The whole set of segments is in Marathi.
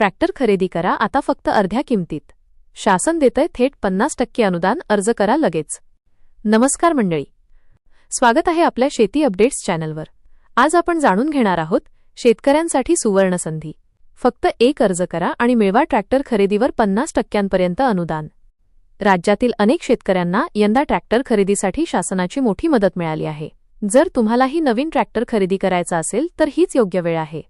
ट्रॅक्टर खरेदी करा आता फक्त अर्ध्या किमतीत. शासन देतंय थेट पन्नास टक्के अनुदान अर्ज करा लगेच. नमस्कार मंडळी. स्वागत आहे आपल्या शेती अपडेट्स चॅनलवर. आज आपण जाणून घेणार आहोत शेतकऱ्यांसाठी सुवर्ण संधी. फक्त एक अर्ज करा आणि मिळवा ट्रॅक्टर खरेदीवर पन्नास टक्क्यांपर्यंत अनुदान. राज्यातील अनेक शेतकऱ्यांना यंदा ट्रॅक्टर खरेदीसाठी शासनाची मोठी मदत मिळाली आहे. जर तुम्हालाही नवीन ट्रॅक्टर खरेदी करायचा असेल तर हीच योग्य वेळ आहे.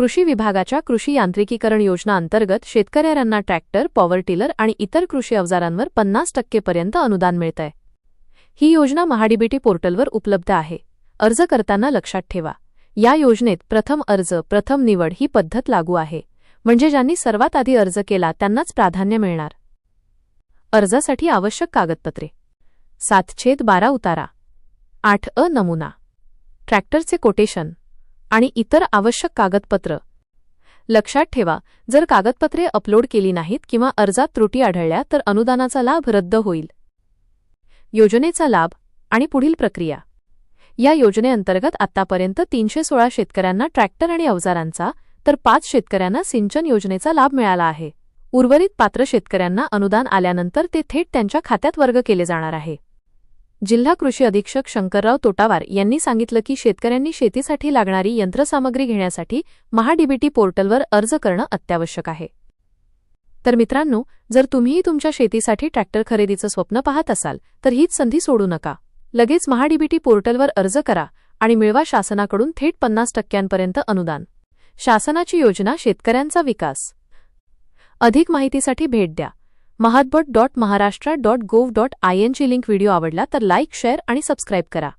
कृषी विभागाच्या कृषी यांत्रिकीकरण योजना अंतर्गत शेतकऱ्यांना ट्रॅक्टर पॉवर टिलर आणि इतर कृषी अवजारांवर पन्नास टक्केपर्यंत अनुदान मिळतंय. ही योजना महाडीबीटी पोर्टलवर उपलब्ध आहे. अर्ज करताना लक्षात ठेवा. या योजनेत प्रथम अर्ज प्रथम निवड ही पद्धत लागू आहे. म्हणजे ज्यांनी सर्वात आधी अर्ज केला त्यांनाच प्राधान्य मिळणार. अर्जासाठी आवश्यक कागदपत्रे. सातछेद बारा उतारा. आठ अ नमुना. ट्रॅक्टरचे कोटेशन. आणि इतर आवश्यक कागदपत्र. लक्षात ठेवा जर कागदपत्रे अपलोड केली नाहीत किंवा अर्जात त्रुटी आढळल्या तर अनुदानाचा लाभ रद्द होईल. योजनेचा लाभ आणि पुढील प्रक्रिया. या योजनेअंतर्गत आतापर्यंत तीनशे सोळा शेतकऱ्यांना ट्रॅक्टर आणि अवजारांचा तर पाच शेतकऱ्यांना सिंचन योजनेचा लाभ मिळाला आहे. उर्वरित पात्र शेतकऱ्यांना अनुदान आल्यानंतर ते थेट त्यांच्या खात्यात वर्ग केले जाणार आहे. जिल्हा कृषी अधीक्षक शंकरराव तोटावार यांनी सांगितलं की शेतकऱ्यांनी शेतीसाठी लागणारी यंत्रसामग्री घेण्यासाठी महाडीबीटी पोर्टलवर अर्ज करणं अत्यावश्यक आहे. तर मित्रांनो जर तुम्हीही तुमच्या शेतीसाठी ट्रॅक्टर खरेदीचं स्वप्न पाहत असाल तर हीच संधी सोडू नका. लगेच महाडीबीटी पोर्टलवर अर्ज करा आणि मिळवा शासनाकडून थेट पन्नास टक्क्यांपर्यंत अनुदान. शासनाची योजना शेतकऱ्यांचा विकास. अधिक माहितीसाठी भेट द्या. MahaDBT dot Maharashtra dot gov dot I एनची link video आवडला तर लाईक शेअर आणि सबस्क्राईब करा.